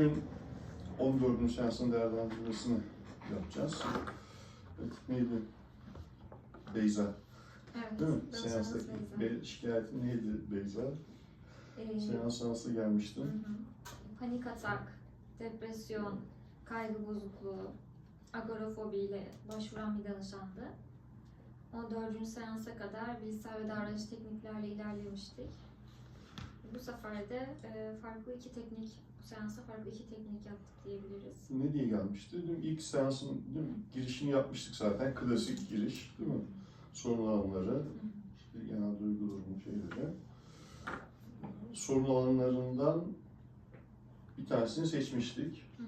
Bugün 14. seansın değerlendirmesini yapacağız. Neydi? Beyza, Evet. değil mi? Seanstaki seans be- şikayetin neydi Beyza? Ee, Seans hı gelmiştin. hı. Panik atak, depresyon, kaygı bozukluğu, agorafobiyle başvuran bir danışandı. 14. seansa kadar bilgisayar ve davranış tekniklerle ilerlemiştik. Bu sefer de e, farklı iki teknik, seansa farklı iki teknik yaptık diyebiliriz. Ne diye gelmişti? Değil mi? İlk seansın değil mi? girişini yapmıştık zaten. Klasik giriş, değil mi? Sorun alanları, işte genel duygu durumu şeyleri. Sorun alanlarından bir tanesini seçmiştik. Hı hı.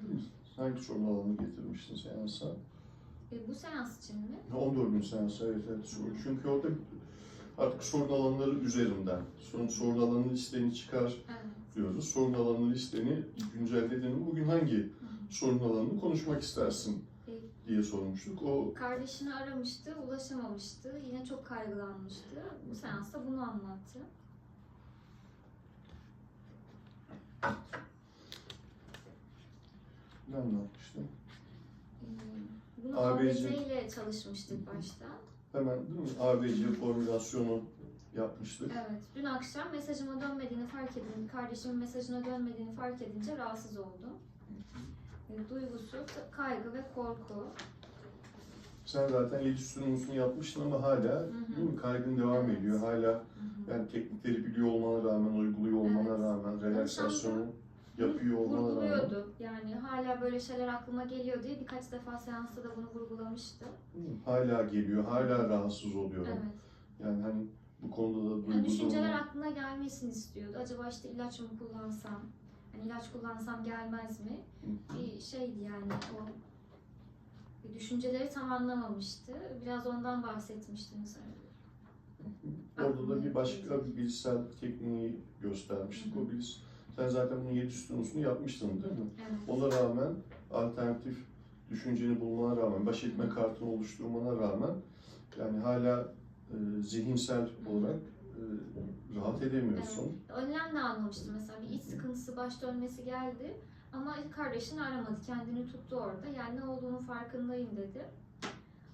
Hangi sorun alanını getirmiştin seansa? E, bu seans için mi? 14. seans evet, evet sorun. Çünkü orada artık sorun alanları üzerinden, sorun, sorun alanı listeni çıkar Evet. Diyoruz. Sorun alanı listeni güncelledin mi? Bugün hangi sorun alanını konuşmak istersin diye sormuştuk. O Kardeşini aramıştı, ulaşamamıştı. Yine çok kaygılanmıştı. Bu seansta bunu anlattı. ne anlatmıştım? Ee, Bunu ABC. ABC ile çalışmıştık başta. Hemen değil mi? ABC formülasyonu yapmıştık. Evet, dün akşam mesajıma dönmediğini fark edince, kardeşimin mesajına dönmediğini fark edince rahatsız oldum. Ee, Duygusu, kaygı ve korku. Sen zaten yedi sunumunu yapmıştın ama hala hı. değil mi? kaygın devam Evet. ediyor. Hala yani teknikleri biliyor olmana rağmen, uyguluyor olmana Evet. rağmen, relaksasyonu yapıyor olmana rağmen. Vurguluyordu. Yani hala böyle şeyler aklıma geliyor diye birkaç defa seansta da bunu vurgulamıştı. Hala geliyor, hala rahatsız oluyorum. Evet. Yani hani bu konuda da duygu Yani düşünceler durumu- aklına gelmesini istiyordu. Acaba işte ilaç mı kullansam? Hani ilaç kullansam gelmez mi? Bir şeydi yani o bir düşünceleri tam anlamamıştı. Biraz ondan bahsetmiştim sana. Orada da bir başka bir bilişsel tekniği göstermiştik. Hı hı. O bilis, sen zaten bunun yedi sütunusunu yapmıştın değil mi? Evet. Ona rağmen alternatif düşünceni bulmana rağmen, baş etme kartını oluşturmana rağmen yani hala e, zihinsel olarak e, rahat edemiyorsun. Önlem de almamıştı mesela. Bir iç sıkıntısı, baş dönmesi geldi. Ama kardeşini aramadı. Kendini tuttu orada. Yani ne olduğunu farkındayım dedi.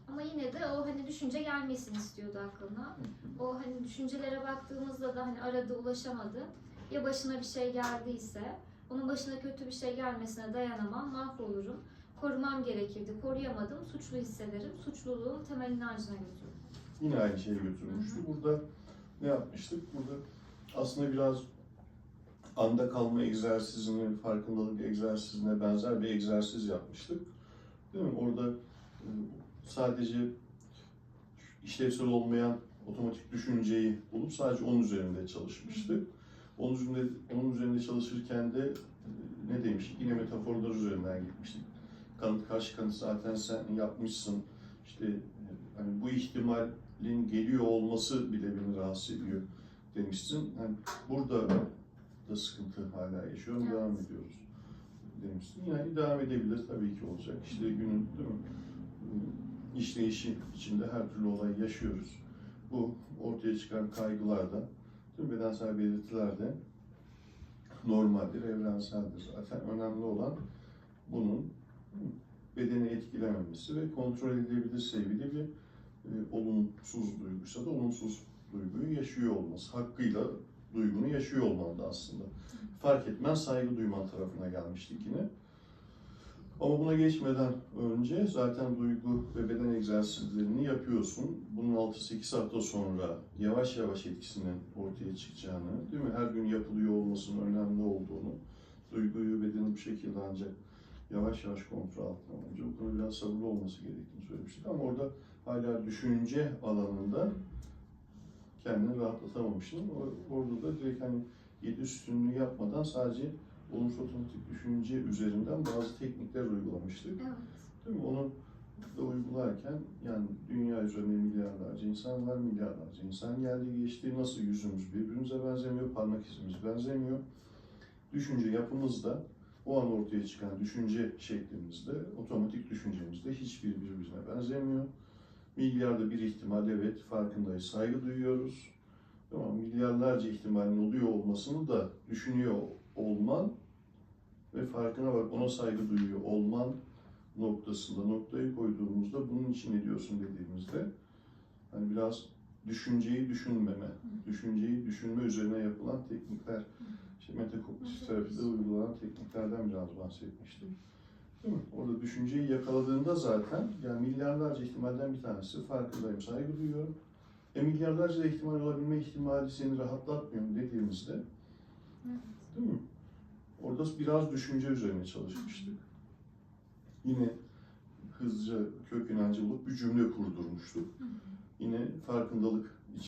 Ama yine de o hani düşünce gelmesini istiyordu aklına. O hani düşüncelere baktığımızda da hani aradı ulaşamadı. Ya başına bir şey geldiyse, onun başına kötü bir şey gelmesine dayanamam, mahvolurum. Korumam gerekirdi, koruyamadım, suçlu hissederim. Suçluluğun temel inancına götürürüm. Yine aynı şeyi götürmüştü. Burada ne yapmıştık? Burada aslında biraz anda kalma egzersizini, farkındalık egzersizine benzer bir egzersiz yapmıştık. Değil mi? Orada e, sadece işlevsel olmayan otomatik düşünceyi bulup sadece onun üzerinde çalışmıştık. Onun üzerinde, onun üzerinde çalışırken de e, ne demiştik? Yine metaforlar üzerinden gitmiştik. Kanıt karşı kanıt zaten sen yapmışsın. İşte e, hani bu ihtimalin geliyor olması bile beni rahatsız ediyor demişsin. Yani burada da sıkıntı hala yaşıyorum, Evet. devam ediyoruz demişsin. Yani devam edebilir tabii ki olacak. İşte günün değil mi? işleyişi içinde her türlü olay yaşıyoruz. Bu ortaya çıkan kaygılar da, tüm bedensel belirtiler de normaldir, evrenseldir. Zaten önemli olan bunun bedeni etkilememesi ve kontrol edilebilir seviyede bir olumsuz duyguysa da olumsuz duyguyu yaşıyor olması. Hakkıyla duygunu yaşıyor olman da aslında. Fark etmez saygı duyman tarafına gelmiştik yine. Ama buna geçmeden önce zaten duygu ve beden egzersizlerini yapıyorsun. Bunun 6-8 hafta sonra yavaş yavaş etkisinin ortaya çıkacağını, değil mi? Her gün yapılıyor olmasının önemli olduğunu, duyguyu, bedeni bu şekilde ancak yavaş yavaş kontrol altına alınca bu konuda biraz sabırlı olması gerektiğini söylemiştik. Ama orada hala düşünce alanında kendini rahatlatamamıştın. O- Orada da direkt hani yedi üstünlüğü yapmadan sadece olumsuz otomatik düşünce üzerinden bazı teknikler uygulamıştık. Evet. Değil mi? Onu da uygularken yani dünya üzerinde milyarlarca insan var, milyarlarca insan geldi geçti. Nasıl yüzümüz birbirimize benzemiyor, parmak izimiz benzemiyor. Düşünce yapımızda o an ortaya çıkan düşünce şeklimizde, otomatik düşüncemizde hiçbir birbirine benzemiyor. Milyarda bir ihtimal evet farkındayız, saygı duyuyoruz. Ama milyarlarca ihtimalin oluyor olmasını da düşünüyor olman ve farkına bak ona saygı duyuyor olman noktasında noktayı koyduğumuzda bunun için ne diyorsun dediğimizde hani biraz düşünceyi düşünmeme, düşünceyi düşünme üzerine yapılan teknikler, metakognitif terapide uygulanan tekniklerden biraz bahsetmiştim. Değil mi? Orada düşünceyi yakaladığında zaten yani milyarlarca ihtimalden bir tanesi farkındayım, saygı duyuyorum. E milyarlarca ihtimal olabilme ihtimali seni rahatlatmıyor mu dediğimizde Evet. değil mi? Orada biraz düşünce üzerine çalışmıştık. Yine hızlıca kök inancı bulup bir cümle kurdurmuştuk. Yine farkındalık